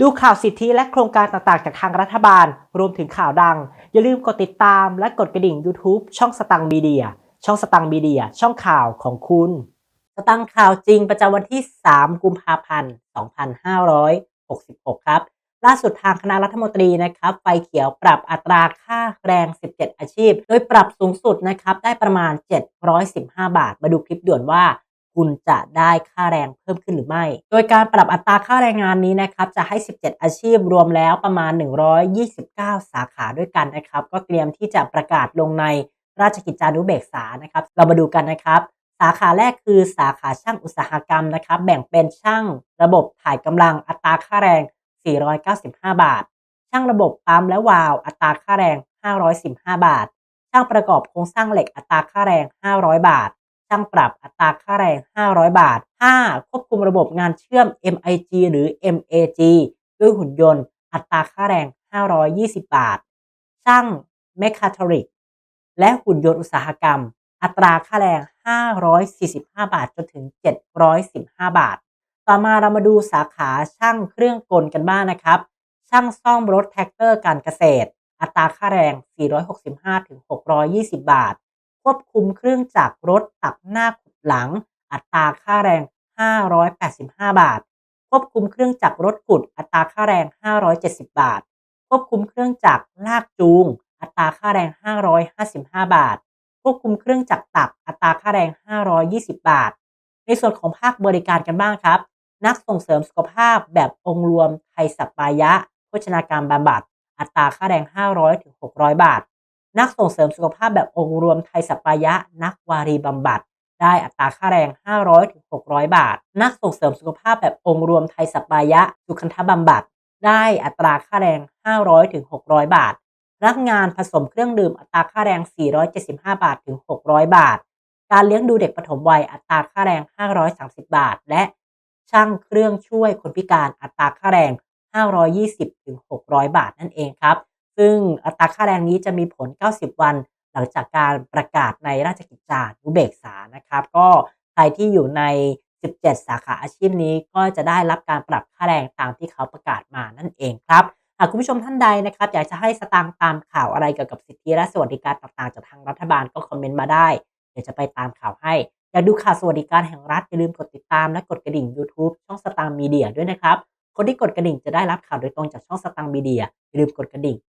ดูข่าวสิทธิและโครงการต่างๆ จากทางรัฐบาล รวมถึงข่าวดัง อย่าลืมกดติดตามและกดกระดิ่ง YouTube ช่องสตังมีเดีย ช่องสตังมีเดีย ช่องข่าวของคุณ สตังข่าวจริงประจำวันที่ 3 กุมภาพันธ์ 2566 ครับ ล่าสุดทางคณะรัฐมนตรีนะครับ ไฟเขียวปรับอัตราค่าแรง 17 อาชีพ โดยปรับสูงสุดนะครับ ได้ประมาณ 715 บาท มาดูคลิปด่วนว่า คุณจะได้ค่าแรงเพิ่มขึ้นหรือไม่ โดยการปรับอัตราค่าแรงงานนี้นะครับจะให้ 17 อาชีพรวมแล้วประมาณ 129 สาขาด้วยกันนะครับ ก็เตรียมที่จะประกาศลงในราชกิจจานุเบกษานะครับ เรามาดูกันนะครับ สาขาแรกคือสาขาช่างอุตสาหกรรมนะครับ แบ่งเป็นช่างระบบถ่ายกำลังอัตราค่าแรง 495 บาท ช่างระบบปั๊มและวาล์วอัตราค่าแรง 515 บาท ช่างประกอบโครงสร้างเหล็กอัตราค่าแรง 500 บาท ช่างปรับอัตราค่าแรง 500 บาท 5. ควบคุมระบบงานเชื่อม MIG หรือ MAG ด้วยหุ่นยนต์ อัตราค่าแรง 520 บาท ช่างเมคาทริก และหุ่นยนต์อุตสาหกรรม อัตราค่าแรง 545 บาท จนถึง 715 บาท ต่อมาเรามาดูสาขาช่างเครื่องกลกันบ้างนะครับ ช่างซ่อมรถแท็กเตอร์การเกษตร อัตราค่าแรง 465ถึง620 บาท ควบคุมเครื่องจักรรถตักหน้าขุดหลัง อัตราค่าแรง 585 บาท ควบคุมเครื่องจักรรถขุด อัตราค่าแรง 570 บาท ควบคุมเครื่องจักรลากจูง อัตราค่าแรง 555 บาท ควบคุมเครื่องจักรตัก อัตราค่าแรง 520 บาท ในส่วนของภาคบริการกันบ้างครับ นักส่งเสริมสุขภาพแบบองค์รวมไทยสัปปายะ โภชนาการบำบัด อัตราค่าแรง 500-600 บาท นักส่งเสริมสุขภาพแบบองค์รวมไทยสัปปายะ นักวารีบำบัด ได้อัตราค่าแรง 500ถึง600 บาท นักส่งเสริมสุขภาพแบบองค์รวมไทยสัปปายะสุขันธบำบัด ได้อัตราค่าแรง 500ถึง600 บาทพนักงานผสมเครื่องดื่มอัตราค่าแรง 475 บาทถึง 600 บาท การเลี้ยงดูเด็กปฐมวัยอัตราค่าแรง 530 บาท และช่างเครื่องช่วยคนพิการอัตราค่าแรง 520ถึง600 บาทนั่นเองครับ ซึ่งอัตราค่าแรงนี้จะมีผล 90 วัน หลังจากการประกาศในราชกิจจานุเบกษานะครับ ก็ใครที่อยู่ใน 17 สาขาอาชีพนี้ก็จะได้รับการปรับค่าแรงตามที่เขาประกาศมานั่นเองครับหากคุณผู้ชมท่านใดนะครับอยากจะให้สตางค์ตามข่าวอะไรเกี่ยวกับสิทธิและสวัสดิการต่างๆจากทางรัฐบาลก็คอมเมนต์มาได้ เดี๋ยวจะไปตามข่าวให้ อยากดูข่าวสวัสดิการแห่งรัฐอย่าลืมกดติดตามและกดกระดิ่ง YouTube ช่องสตางค์มีเดียด้วยนะครับ คนที่กดกระดิ่งจะได้รับข่าวโดยตรงจากช่องสตางค์มีเดียอย่าลืมกดกระดิ่ง